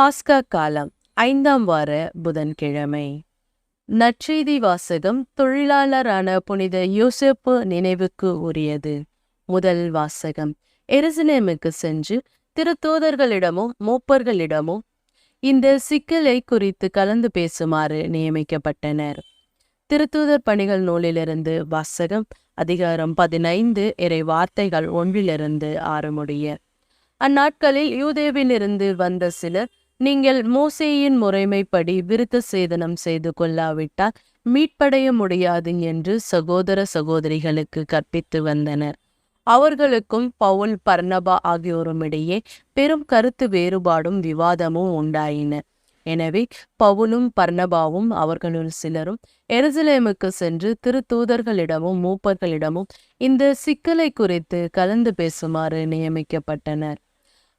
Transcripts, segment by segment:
பாஸ்கா காலம் ஐந்தாம் வார புதன்கிழமை. நற்செய்தி வாசகம் தொழிலாளரான புனித யோசப்பு நினைவுக்கு உரியது. முதல் வாசகம். எருசலேமுக்கு சென்று திருத்தூதர்களிடமும் மூப்பர்களிடமும் இந்த சிக்கலை குறித்து கலந்து பேசுமாறு நியமிக்கப்பட்டனர். திருத்தூதர் பணிகள் நூலிலிருந்து வாசகம் அதிகாரம் பதினைந்து இறை வார்த்தைகள் ஒன்றிலிருந்து ஆறு முடிய அந்நாட்களில் யூதேவிலிருந்து வந்த சிலர் நீங்கள் மோசேயின் முறைமைப்படி விருத்த சேதனம் செய்து கொள்ளாவிட்டால் மீட்படைய முடியாது என்று சகோதர சகோதரிகளுக்கு கற்பித்து வந்தனர். அவர்களுக்கும் பவுல் பர்ணபா ஆகியோருமிடையே பெரும் கருத்து வேறுபாடும் விவாதமும் உண்டாயின. எனவே பவுலும் பர்ணபாவும் அவர்களுள் சிலரும் எருசலேமுக்கு சென்று திருத்தூதர்களிடமும் மூப்பர்களிடமும் இந்த சிக்கலை குறித்து கலந்து பேசுமாறு நியமிக்கப்பட்டனர்.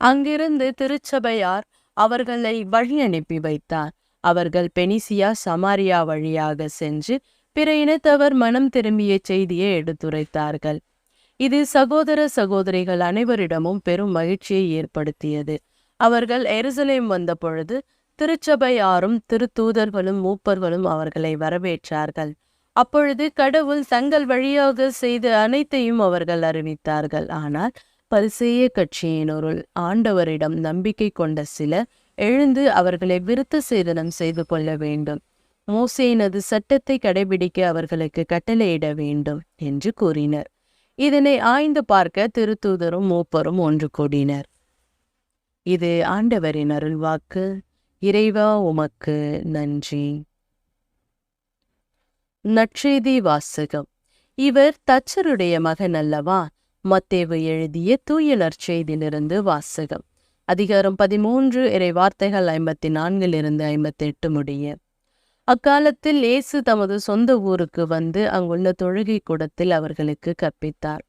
அங்கிருந்து திருச்சபையார் அவர்களை வழி அனுப்பி வைத்தார். அவர்கள் பெனிசியா சமாரியா வழியாக சென்று பிற இனத்தவர் மனம் திரும்பிய செய்தியை எடுத்துரைத்தார்கள். இது சகோதர சகோதரிகள் அனைவரிடமும் பெரும் மகிழ்ச்சியை ஏற்படுத்தியது. அவர்கள் எருசலேம் வந்த பொழுது திருச்சபையாரும் திருத்தூதர்களும் மூப்பர்களும் அவர்களை வரவேற்றார்கள். அப்பொழுது கடவுள் தங்கள் வழியாக செய்த அனைத்தையும் அவர்கள் அறிவித்தார்கள். ஆனால் பரிசேய கட்சியினருள் ஆண்டவரிடம் நம்பிக்கை கொண்ட சிலர் எழுந்து அவர்களை விருத்த சேதனம் செய்து கொள்ள வேண்டும். மோசேனது சட்டத்தை கடைபிடிக்க அவர்களுக்கு கட்டளையிட வேண்டும் என்று கூறினர். இதனை ஆய்ந்து பார்க்க திருத்தூதரும் மூப்பரும் ஒன்று கூடினர். இது ஆண்டவரின் அருள் வாக்கு இறைவா உமக்கு நன்றி. நற்செய்தி வாசகம். இவர் தச்சருடைய மகன் அல்லவா? மத்தேவு எழுதிய தூய நற்செய்தியிலிருந்து வாசகம். அதிகாரம் பதிமூன்று இறை வார்த்தைகள் ஐம்பத்தி நான்கிலிருந்து ஐம்பத்தி எட்டு முடிய. அக்காலத்தில் இயேசு தமது சொந்த ஊருக்கு வந்து அங்குள்ள தொழுகை கூடத்தில் அவர்களுக்கு கற்பித்தார்.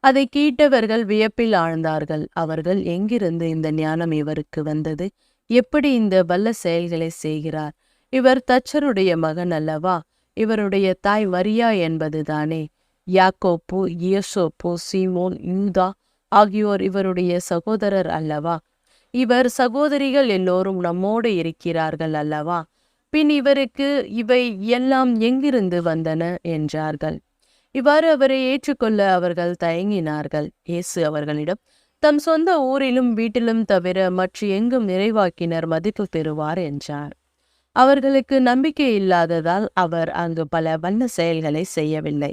அதை கேட்டவர்கள் வியப்பில் ஆழ்ந்தார்கள். அவர்கள் எங்கிருந்து இந்த ஞானம் இவருக்கு வந்தது? எப்படி இந்த வல்ல செயல்களை செய்கிறார்? இவர் தச்சருடைய மகன் அல்லவா? இவருடைய தாய் மரியா என்பதுதானே? யாக்கோப்பு இயசோப்பு சீமோன் யூதா ஆகியோர் இவருடைய சகோதரர் அல்லவா? இவர் சகோதரிகள் எல்லோரும் நம்மோடு இருக்கிறார்கள் அல்லவா? பின் இவருக்கு இவை எல்லாம் எங்கிருந்து வந்தன? என்றார்கள். இவ்வாறு அவரை ஏற்றுக்கொள்ள அவர்கள் தயங்கினார்கள். இயேசு அவர்களிடம் தம் சொந்த ஊரிலும் வீட்டிலும் தவிர மற்ற எங்கும் நிறைவாக்கினர் மதிப்பு பெறுவார் என்றார். அவர்களுக்கு நம்பிக்கை இல்லாததால் அவர் அங்கு பல வண்ண செயல்களை செய்யவில்லை.